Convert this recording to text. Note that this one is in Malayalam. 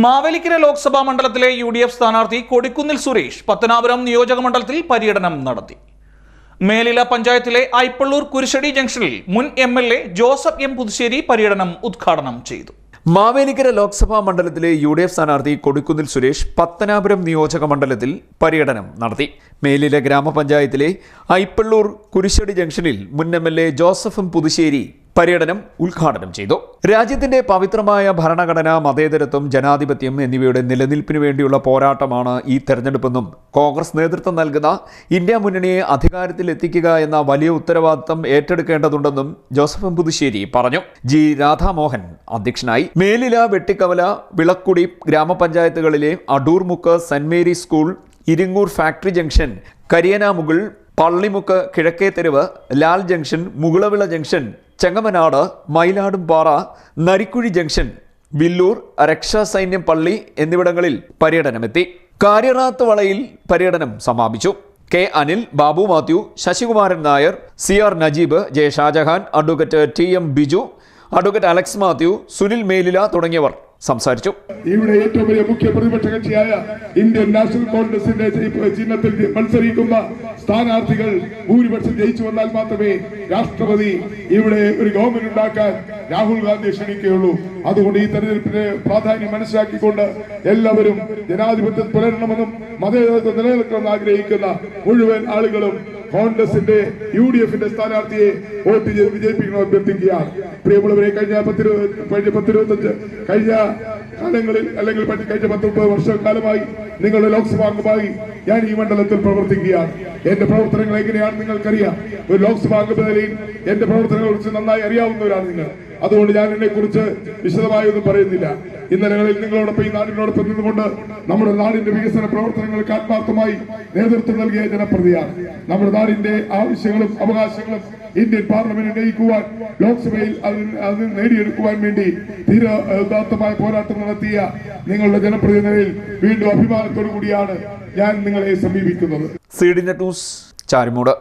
മാവേലിക്കര ലോക്സഭാ മണ്ഡലത്തിലെ യു ഡി എഫ് സ്ഥാനാർത്ഥി കൊടിക്കുന്നിൽ സുരേഷ് പത്തനാപുരം നിയോജക മണ്ഡലത്തിൽ പര്യടനം നടത്തി. മേലില പഞ്ചായത്തിലെ ഐപ്പള്ളൂർ കുരിശടി ജംഗ്ഷനിൽ മുൻ M L A Joseph M Puthussery പര്യടനം ഉദ്ഘാടനം ചെയ്തു. മാവേലിക്കര ലോക്സഭാ മണ്ഡലത്തിലെ യു ഡി എഫ് സ്ഥാനാർത്ഥി കൊടിക്കുന്നിൽ സുരേഷ് പത്തനാപുരം നിയോജക മണ്ഡലത്തിൽ പര്യടനം നടത്തി. മേലില ഗ്രാമപഞ്ചായത്തിലെ ഐപ്പള്ളൂർ കുരിശടി ജംഗ്ഷനിൽ മുൻ എം എൽ എ ജോസഫും പുതുശ്ശേരി പര്യടനം ഉദ്ഘാടനം ചെയ്തു. രാജ്യത്തിന്റെ പവിത്രമായ ഭരണഘടന മതേതരത്വം ജനാധിപത്യം എന്നിവയുടെ നിലനിൽപ്പിനു വേണ്ടിയുള്ള പോരാട്ടമാണ് ഈ തെരഞ്ഞെടുപ്പെന്നും കോൺഗ്രസ് നേതൃത്വം നൽകുന്ന ഇന്ത്യ മുന്നണിയെ അധികാരത്തിൽ എത്തിക്കുക എന്ന വലിയ ഉത്തരവാദിത്തം ഏറ്റെടുക്കേണ്ടതുണ്ടെന്നും ജോസഫ് പുതുശ്ശേരി പറഞ്ഞു. ജി. രാധാമോഹൻ അധ്യക്ഷനായി Melila Vettikkavala Vilakkudi ഗ്രാമപഞ്ചായത്തുകളിലെ Adoormukku saint Mary school Iringoor factory junction Kariyanamukal Pallimukku കിഴക്കേ തെരുവ് Lal junction Mukulavila junction Chengamanad Mayiladumpara Narikkuzhi junction Villoor രക്ഷാസൈന്യം പള്ളി എന്നിവിടങ്ങളിൽ പര്യടനമെത്തി. കാര്യറാത്ത് വളയിൽ പര്യടനം സമാപിച്ചു. K Anil Babu Mathew Sasikumaran Nair C R Najeeb J Shajahan advocate T M Biju advocate Alex Mathew Sunil Melila തുടങ്ങിയവർ സംസാരിച്ചു. ഇവിടെ ഏറ്റവും വലിയ മുഖ്യ പ്രതിപക്ഷ കക്ഷിയായ ഇന്ത്യൻ നാഷണൽ കോൺഗ്രസിന്റെ ചിഹ്നത്തിൽ മത്സരിക്കുന്ന സ്ഥാനാർത്ഥികൾ ഭൂരിപക്ഷം ജയിച്ചു വന്നാൽ മാത്രമേ രാഷ്ട്രപതി ഇവിടെ ഒരു ഗവൺമെന്റ് ഉണ്ടാക്കാൻ രാഹുൽ ഗാന്ധി ക്ഷണിക്കുകയുള്ളൂ. അതുകൊണ്ട് ഈ തെരഞ്ഞെടുപ്പിന്റെ പ്രാധാന്യം മനസ്സിലാക്കിക്കൊണ്ട് എല്ലാവരും ജനാധിപത്യം പുലരണമെന്നും മതേതരത്വം നിലനിൽക്കണമെന്ന് ആഗ്രഹിക്കുന്ന മുഴുവൻ ആളുകളും കോൺഗ്രസിന്റെ യു ഡി എഫിന്റെ സ്ഥാനാർത്ഥിയെ വോട്ട് ചെയ്ത് വിജയിപ്പിക്കണമെന്ന് അഭ്യർത്ഥിക്കുകയാണ്. പ്രിയമുള്ളവരെ കഴിഞ്ഞ പത്തിരുപത്തി കഴിഞ്ഞ പത്തിരുപത്തഞ്ച് കഴിഞ്ഞ കാലങ്ങളിൽ അല്ലെങ്കിൽ കഴിഞ്ഞ പത്ത് മുപ്പത് വർഷക്കാലമായി നിങ്ങളുടെ ലോക്സഭാ അംഗമായി ഞാൻ ഈ മണ്ഡലത്തിൽ പ്രവർത്തിക്കുകയാണ്. എന്റെ പ്രവർത്തനങ്ങൾ എങ്ങനെയാണ് നിങ്ങൾക്കറിയാം. ഒരു ലോക്സഭാ അംഗ എന്റെ പ്രവർത്തനങ്ങളെ കുറിച്ച് നന്നായി അറിയാവുന്നവരാണ് നിങ്ങൾ. അതുകൊണ്ട് ഞാൻ എന്നെ കുറിച്ച് വിശദമായി ഒന്നും പറയുന്നില്ല. ഇന്നലകളിൽ നിങ്ങളോടൊപ്പം ഈ നാടിനോടൊപ്പം നിന്നുകൊണ്ട് നമ്മുടെ നാടിന്റെ വികസന പ്രവർത്തനങ്ങൾക്ക് ആത്മാർത്ഥമായി നേതൃത്വം നൽകിയ ജനപ്രതിയാണ്. നമ്മുടെ നാടിന്റെ ആവശ്യങ്ങളും അവകാശങ്ങളും ഇന്ത്യൻ പാർലമെന്റ് ഉന്നയിക്കുവാൻ ലോക്സഭയിൽ അത് നേടിയെടുക്കുവാൻ വേണ്ടി തീരെ ഉദാത്തമായ പോരാട്ടം നടത്തിയ നിങ്ങളുടെ ജനപ്രതിനിധിയിൽ വീണ്ടും അഭിമാനത്തോടു കൂടിയാണ് ഞാൻ നിങ്ങളെ സമീപിക്കുന്നത്. C D news Charimood.